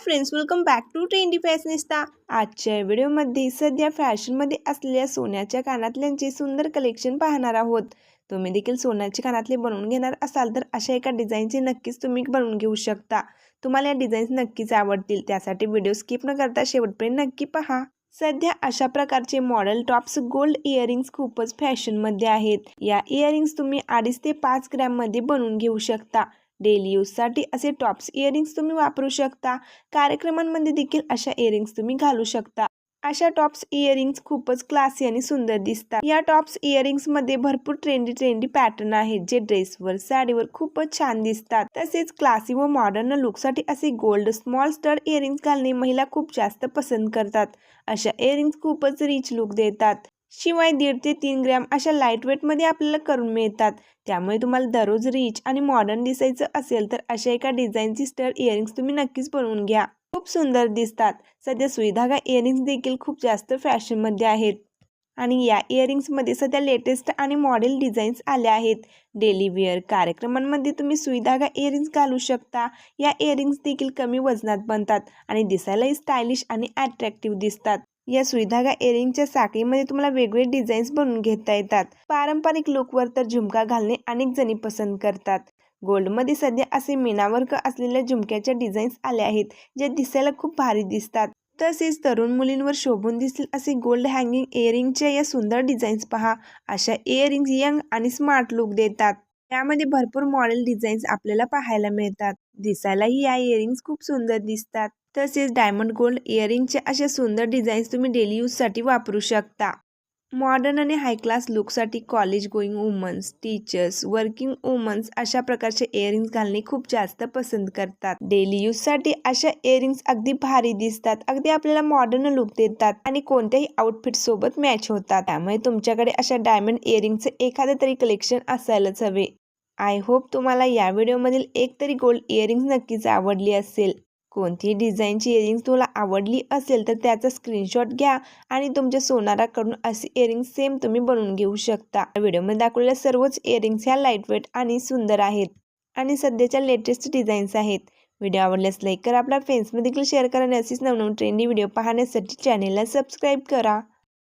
Friends welcome back to trendy fashionista आजच्या व्हिडिओमध्ये सध्या फॅशनमध्ये असलेल्या सोन्याच्या कानातल्यांचे सुंदर कलेक्शन पाहणार आहोत. तुम्ही देखील सोन्याचे कानातले बनवून घेणार असाल तर अशा एका डिझाईनचे नक्कीच तुम्ही बनवून घेऊ शकता. तुम्हाला या डिझाईन्स नक्कीच आवडतील. त्यासाठी व्हिडिओ स्किप न करता शेवटपर्यंत नक्की पहा. सध्या अशा प्रकारचे मॉडेल टॉप्स गोल्ड इयरिंग्स खूपच फॅशनमध्ये आहेत. या इयरिंग्स तुम्ही अडीच ते पाच ग्रॅममध्ये बनवून घेऊ शकता. डेली यूजसाठी असे टॉप्स इयरिंग्स तुम्ही वापरू शकता. कार्यक्रमांमध्ये देखील अशा इयरिंग्स तुम्ही घालू शकता. अशा टॉप्स इयरिंग्स खूपच क्लासी आणि सुंदर दिसतात. या टॉप्स इयरिंग्समध्ये भरपूर ट्रेंडी ट्रेंडी पॅटर्न आहेत जे ड्रेसवर साडीवर खूपच छान दिसतात. तसेच क्लासी व मॉडर्न लुकसाठी असे गोल्ड स्मॉल स्टड इयरिंग्स घालणे महिला खूप जास्त पसंत करतात. अशा इयरिंग्स खूपच रिच लुक देतात. शिवाय दीड ते तीन ग्रॅम अशा लाइट वेटमध्ये आपल्याला करून मिळतात. त्यामुळे तुम्हाला दररोज रिच आणि मॉडर्न दिसायचं असेल तर अशा एका डिझाईनची स्टर इयरिंग्स तुम्ही नक्कीच बनवून घ्या. खूप सुंदर दिसतात. सध्या सुईधागा इयरिंग्स देखील खूप जास्त फॅशनमध्ये आहेत. आणि या इयरिंग्समध्ये सध्या लेटेस्ट आणि मॉडेल डिझाईन्स आल्या आहेत. डेली वेअर कार्यक्रमांमध्ये तुम्ही सुईधागा इयरिंग्स घालू शकता. या इयरिंग्स देखील कमी वजनात बनतात आणि दिसायलाही स्टायलिश आणि अट्रॅक्टिव्ह दिसतात. या सुईधागा इयरिंगच्या साखळीमध्ये तुम्हाला वेगवेगळे डिझाईन्स बनवून घेता येतात. पारंपरिक लुकवर तर झुमका घालणे अनेक जणी पसंत करतात. गोल्डमध्ये सध्या असे मीनावर्क असलेल्या झुमक्याच्या डिझाईन्स आल्या आहेत जे दिसायला खूप भारी दिसतात. तसेच तरुण मुलींवर शोभून दिसतील असे गोल्ड हँगिंग इयरिंगच्या या सुंदर डिझाईन्स पहा. अशा इयरिंग्स यंग आणि स्मार्ट लुक देतात. त्यामध्ये भरपूर मॉडेल डिझाईन्स आपल्याला पाहायला मिळतात. दिसायलाही या इयरिंग्स खूप सुंदर दिसतात. तसेच डायमंड गोल्ड इयरिंगच्या अशा सुंदर डिझाईन्स तुम्ही डेली यूजसाठी वापरू शकता. मॉडर्न आणि high class लुकसाठी college going womens teachers working womens अशा प्रकारचे इयरिंग्स घालणे खूप जास्त पसंत करतात. डेली यूजसाठी अशा इयरिंग्स अगदी भारी दिसतात अगदी आपल्याला मॉडर्न लुक देतात आणि कोणत्याही आउटफिट सोबत मॅच होतात. त्यामुळे तुमच्याकडे अशा डायमंड इयरिंगचे एखादं तरी कलेक्शन असायलाच हवे. आय होप तुम्हाला या व्हिडिओमधील एक तरी गोल्ड इयरिंग्स नक्कीच आवडली असेल. कोणतीही डिझाईनची इयरिंग्स तुला आवडली असेल तर त्याचा स्क्रीनशॉट घ्या आणि तुमच्या सोनाराकडून असे इयरिंग्स सेम तुम्ही बनवून घेऊ शकता. व्हिडिओमध्ये दाखवलेल्या सर्वच इयरिंग्स ह्या लाईटवेट आणि सुंदर आहेत आणि सध्याच्या लेटेस्ट डिझाईन्स आहेत. व्हिडिओ आवडल्यास लाईक करा आपल्या फ्रेंड्समध्ये देखील शेअर करा आणि असेच नवनवीन ट्रेंडी व्हिडिओ पाहण्यासाठी चॅनेलला सबस्क्राईब करा.